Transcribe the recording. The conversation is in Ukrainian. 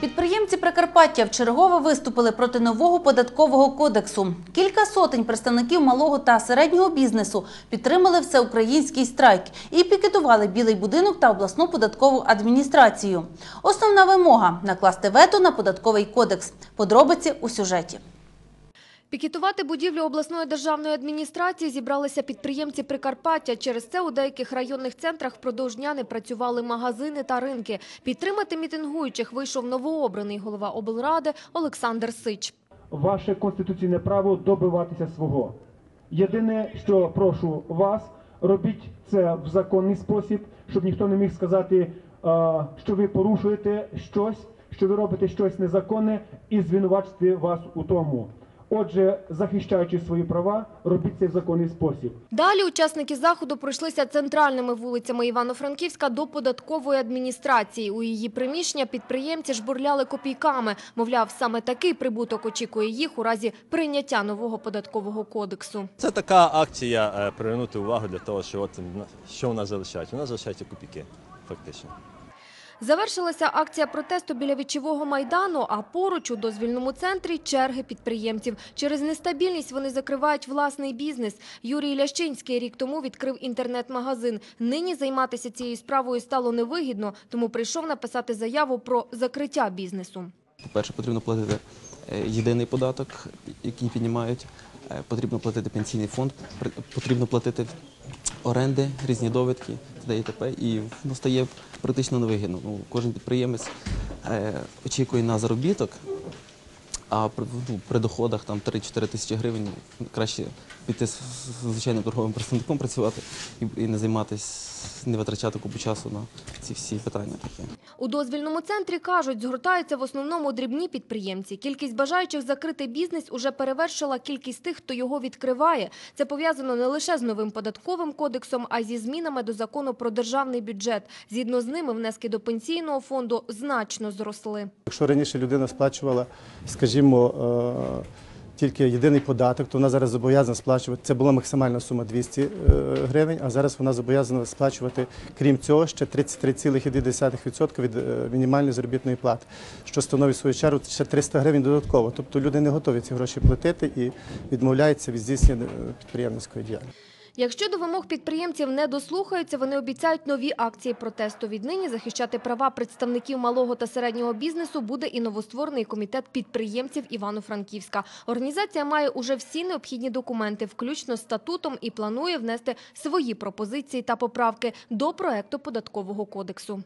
Підприємці Прикарпаття вчергове виступили проти нового податкового кодексу. Кілька сотень представників малого та середнього бізнесу підтримали всеукраїнський страйк і пікетували Білий будинок та обласну податкову адміністрацію. Основна вимога накласти вето на податковий кодекс. Подробиці у сюжеті. Пікетувати будівлю обласної державної адміністрації зібралися підприємці Прикарпаття. Через це у деяких районних центрах впродовж дня не працювали магазини та ринки. Підтримати мітингуючих вийшов новообраний голова облради Олександр Сич. ваше конституційне право добиватися свого. Єдине, що прошу вас, робіть це в законний спосіб, щоб ніхто не міг сказати, е, що ви порушуєте щось, що ви робите щось незаконне, і звинувачити вас у тому. Отже, захищаючи свої права, робіть це в законний спосіб. Далі учасники заходу пройшлися центральними вулицями Івано-Франківська до податкової адміністрації. У її приміщення підприємці жбурляли копійками. Мовляв, саме такий прибуток очікує їх у разі прийняття нового податкового кодексу. Це така акція е, привернути увагу для того, що от на- що у нас залишається. У нас залишаються копійки, фактично. Завершилася акція протесту біля Вічового майдану, а поруч у дозвільному центрі черги підприємців. Через нестабільність вони закривають власний бізнес. Юрій Лящинський рік тому відкрив інтернет-магазин. Нині займатися цією справою стало невигідно, тому прийшов написати заяву про закриття бізнесу. По-перше, потрібно платити е, єдиний податок, який піднімають, е, потрібно платити пенсійний фонд, потрібно платити оренди, різні довідки, т.д. і т.п. І ну, стає практично невигідно. Ну, кожен підприємець е, очікує на заробіток, а при, ну, при доходах там 3-4 тисячі гривень краще піти з звичайним торговим представником працювати і, і не займатися, не витрачати купу часу на ці всі питання такі. У дозвільному центрі кажуть, згортаються в основному дрібні підприємці. Кількість бажаючих закрити бізнес уже перевершила кількість тих, хто його відкриває. Це пов'язано не лише з новим податковим кодексом, а й зі змінами до закону про державний бюджет. Згідно з ними, внески до пенсійного фонду значно зросли. Якщо раніше людина сплачувала, скажімо, е, тільки єдиний податок, то вона зараз зобов'язана сплачувати. Це була максимальна сума 200 е, гривень, а зараз вона зобов'язана сплачувати, крім цього, ще 33,2% від е, мінімальної заробітної плати, що становить в свою чергу ще 300 гривень додатково. Тобто люди не готові ці гроші платити і відмовляються від здійснення підприємницької діяльності. Якщо до вимог підприємців не дослухаються, вони обіцяють нові акції протесту. Віднині захищати права представників малого та середнього бізнесу буде і новостворений комітет підприємців Івано-Франківська. Організація має уже всі необхідні документи, включно з статутом, і планує внести свої пропозиції та поправки до проекту податкового кодексу.